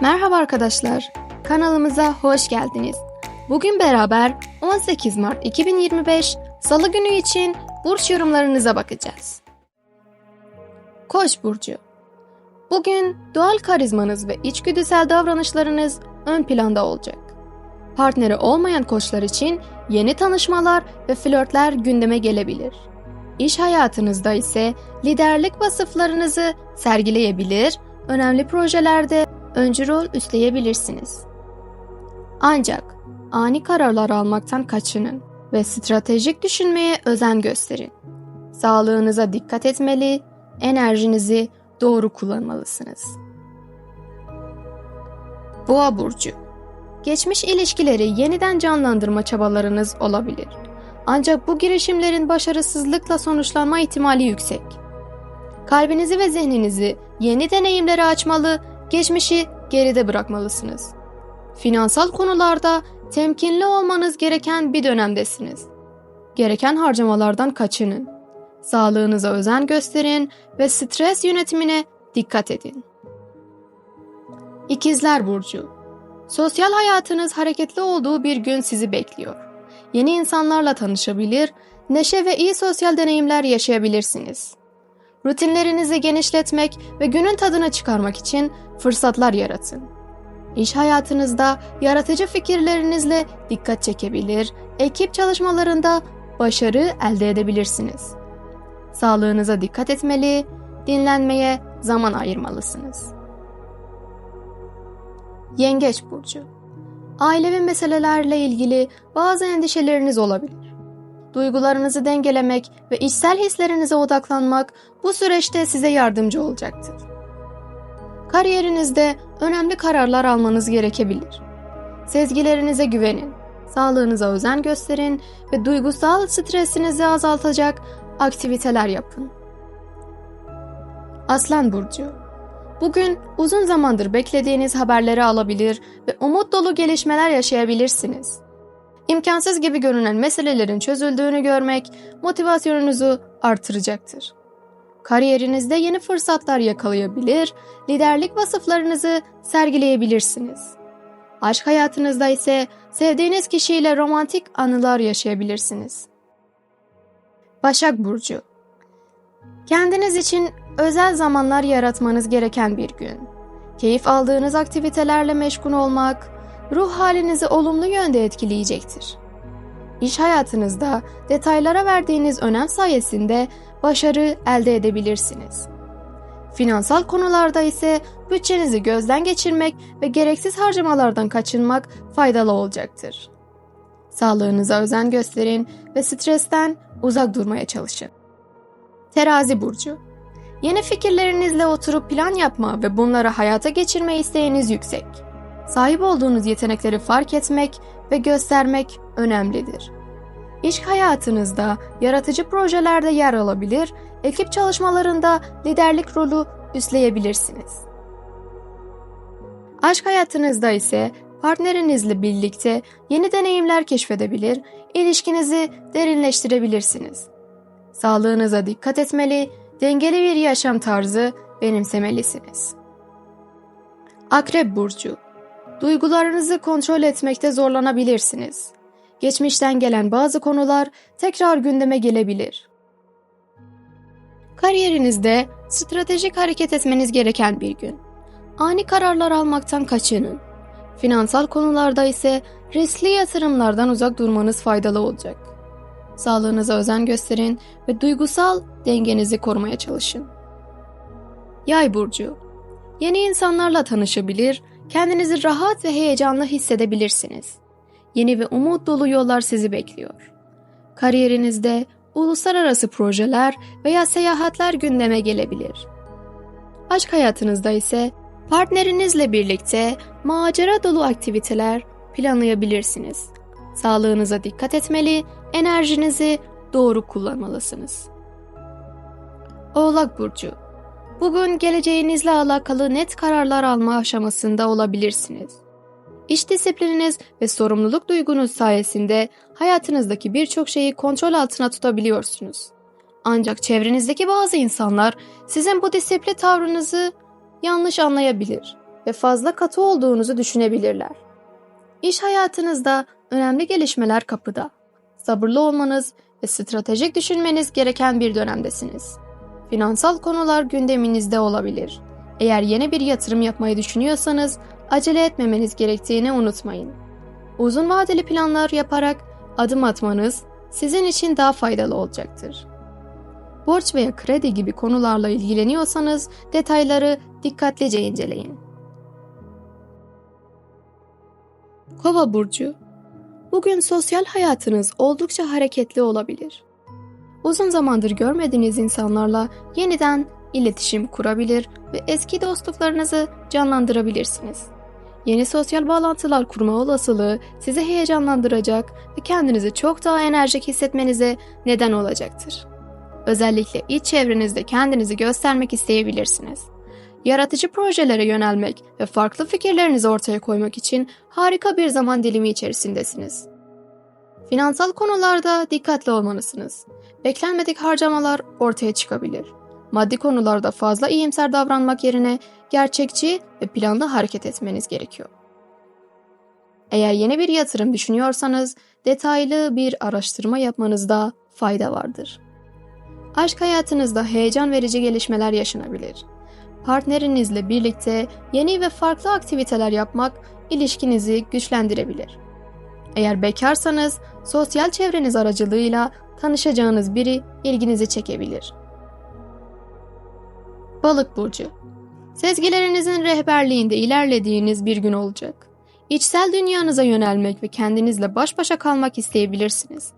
Merhaba arkadaşlar, kanalımıza hoş geldiniz. Bugün beraber 18 Mart 2025 Salı günü için burç yorumlarınıza bakacağız. Koç burcu. Bugün doğal karizmanız ve içgüdüsel davranışlarınız ön planda olacak. Partneri olmayan koçlar için yeni tanışmalar ve flörtler gündeme gelebilir. İş hayatınızda ise liderlik vasıflarınızı sergileyebilir, önemli projelerde öncü rol üstleyebilirsiniz. Ancak ani kararlar almaktan kaçının ve stratejik düşünmeye özen gösterin. Sağlığınıza dikkat etmeli, enerjinizi doğru kullanmalısınız. Boğa burcu Geçmiş ilişkileri yeniden canlandırma çabalarınız olabilir. Ancak bu girişimlerin başarısızlıkla sonuçlanma ihtimali yüksek. Kalbinizi ve zihninizi yeni deneyimlere açmalı, geçmişi geride bırakmalısınız. Finansal konularda temkinli olmanız gereken bir dönemdesiniz. Gereken harcamalardan kaçının. Sağlığınıza özen gösterin ve stres yönetimine dikkat edin. İkizler Burcu Sosyal hayatınız hareketli olduğu bir gün sizi bekliyor. Yeni insanlarla tanışabilir, neşe ve iyi sosyal deneyimler yaşayabilirsiniz. Rutinlerinizi genişletmek ve günün tadını çıkarmak için fırsatlar yaratın. İş hayatınızda yaratıcı fikirlerinizle dikkat çekebilir, ekip çalışmalarında başarı elde edebilirsiniz. Sağlığınıza dikkat etmeli, dinlenmeye zaman ayırmalısınız. Yengeç burcu. Ailevi meselelerle ilgili bazı endişeleriniz olabilir. Duygularınızı dengelemek ve içsel hislerinize odaklanmak bu süreçte size yardımcı olacaktır. Kariyerinizde önemli kararlar almanız gerekebilir. Sezgilerinize güvenin, sağlığınıza özen gösterin ve duygusal stresinizi azaltacak aktiviteler yapın. Aslan Burcu Bugün uzun zamandır beklediğiniz haberleri alabilir ve umut dolu gelişmeler yaşayabilirsiniz. İmkansız gibi görünen meselelerin çözüldüğünü görmek motivasyonunuzu artıracaktır. Kariyerinizde yeni fırsatlar yakalayabilir, liderlik vasıflarınızı sergileyebilirsiniz. Aşk hayatınızda ise sevdiğiniz kişiyle romantik anılar yaşayabilirsiniz. Başak Burcu Kendiniz için özel zamanlar yaratmanız gereken bir gün. Keyif aldığınız aktivitelerle meşgul olmak, ruh halinizi olumlu yönde etkileyecektir. İş hayatınızda detaylara verdiğiniz önem sayesinde başarı elde edebilirsiniz. Finansal konularda ise bütçenizi gözden geçirmek ve gereksiz harcamalardan kaçınmak faydalı olacaktır. Sağlığınıza özen gösterin ve stresten uzak durmaya çalışın. Terazi burcu Yeni fikirlerinizle oturup plan yapma ve bunları hayata geçirme isteğiniz yüksek. Sahip olduğunuz yetenekleri fark etmek ve göstermek önemlidir. İş hayatınızda yaratıcı projelerde yer alabilir, ekip çalışmalarında liderlik rolü üstleyebilirsiniz. Aşk hayatınızda ise partnerinizle birlikte yeni deneyimler keşfedebilir, ilişkinizi derinleştirebilirsiniz. Sağlığınıza dikkat etmeli, dengeli bir yaşam tarzı benimsemelisiniz. Akrep Burcu Duygularınızı kontrol etmekte zorlanabilirsiniz. Geçmişten gelen bazı konular tekrar gündeme gelebilir. Kariyerinizde stratejik hareket etmeniz gereken bir gün. Ani kararlar almaktan kaçının. Finansal konularda ise riskli yatırımlardan uzak durmanız faydalı olacak. Sağlığınıza özen gösterin ve duygusal dengenizi korumaya çalışın. Yay burcu Yeni insanlarla tanışabilir, kendinizi rahat ve heyecanlı hissedebilirsiniz. Yeni ve umut dolu yollar sizi bekliyor. Kariyerinizde uluslararası projeler veya seyahatler gündeme gelebilir. Aşk hayatınızda ise partnerinizle birlikte macera dolu aktiviteler planlayabilirsiniz. Sağlığınıza dikkat etmeli, enerjinizi doğru kullanmalısınız. Oğlak Burcu Bugün geleceğinizle alakalı net kararlar alma aşamasında olabilirsiniz. İş disiplininiz ve sorumluluk duygunuz sayesinde hayatınızdaki birçok şeyi kontrol altına tutabiliyorsunuz. Ancak çevrenizdeki bazı insanlar sizin bu disiplin tavrınızı yanlış anlayabilir ve fazla katı olduğunuzu düşünebilirler. İş hayatınızda önemli gelişmeler kapıda. Sabırlı olmanız ve stratejik düşünmeniz gereken bir dönemdesiniz. Finansal konular gündeminizde olabilir. Eğer yeni bir yatırım yapmayı düşünüyorsanız acele etmemeniz gerektiğini unutmayın. Uzun vadeli planlar yaparak adım atmanız sizin için daha faydalı olacaktır. Borç veya kredi gibi konularla ilgileniyorsanız detayları dikkatlice inceleyin. Kova burcu Bugün sosyal hayatınız oldukça hareketli olabilir. Uzun zamandır görmediğiniz insanlarla yeniden iletişim kurabilir ve eski dostluklarınızı canlandırabilirsiniz. Yeni sosyal bağlantılar kurma olasılığı sizi heyecanlandıracak ve kendinizi çok daha enerjik hissetmenize neden olacaktır. Özellikle iç çevrenizde kendinizi göstermek isteyebilirsiniz. Yaratıcı projelere yönelmek ve farklı fikirlerinizi ortaya koymak için harika bir zaman dilimi içerisindesiniz. Finansal konularda dikkatli olmalısınız. Beklenmedik harcamalar ortaya çıkabilir. Maddi konularda fazla iyimser davranmak yerine gerçekçi ve planlı hareket etmeniz gerekiyor. Eğer yeni bir yatırım düşünüyorsanız detaylı bir araştırma yapmanızda fayda vardır. Aşk hayatınızda heyecan verici gelişmeler yaşanabilir. Partnerinizle birlikte yeni ve farklı aktiviteler yapmak ilişkinizi güçlendirebilir. Eğer bekarsanız sosyal çevreniz aracılığıyla tanışacağınız biri ilginizi çekebilir. Balık burcu Sezgilerinizin rehberliğinde ilerlediğiniz bir gün olacak. İçsel dünyanıza yönelmek ve kendinizle baş başa kalmak isteyebilirsiniz.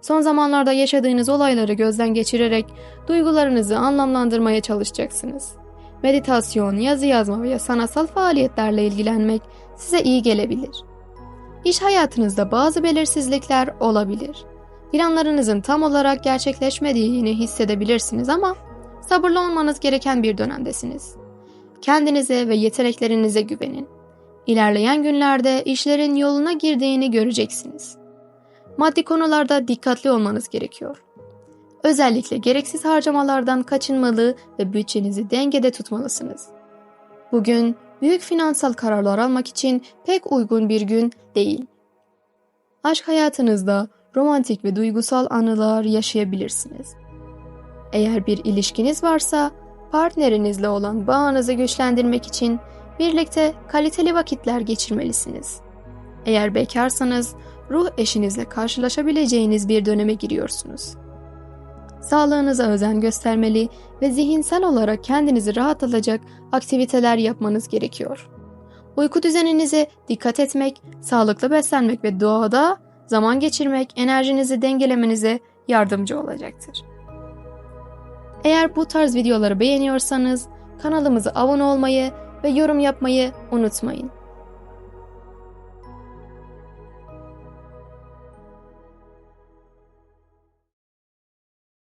Son zamanlarda yaşadığınız olayları gözden geçirerek duygularınızı anlamlandırmaya çalışacaksınız. Meditasyon, yazı yazma veya sanatsal faaliyetlerle ilgilenmek size iyi gelebilir. İş hayatınızda bazı belirsizlikler olabilir. Planlarınızın tam olarak gerçekleşmediğini hissedebilirsiniz ama sabırlı olmanız gereken bir dönemdesiniz. Kendinize ve yeteneklerinize güvenin. İlerleyen günlerde işlerin yoluna girdiğini göreceksiniz. Maddi konularda dikkatli olmanız gerekiyor. Özellikle gereksiz harcamalardan kaçınmalı ve bütçenizi dengede tutmalısınız. Bugün büyük finansal kararlar almak için pek uygun bir gün değil. Aşk hayatınızda romantik ve duygusal anılar yaşayabilirsiniz. Eğer bir ilişkiniz varsa partnerinizle olan bağınızı güçlendirmek için birlikte kaliteli vakitler geçirmelisiniz. Eğer bekarsanız ruh eşinizle karşılaşabileceğiniz bir döneme giriyorsunuz. Sağlığınıza özen göstermeli ve zihinsel olarak kendinizi rahatlatacak aktiviteler yapmanız gerekiyor. Uyku düzeninize dikkat etmek, sağlıklı beslenmek ve doğada zaman geçirmek enerjinizi dengelemenize yardımcı olacaktır. Eğer bu tarz videoları beğeniyorsanız kanalımıza abone olmayı ve yorum yapmayı unutmayın.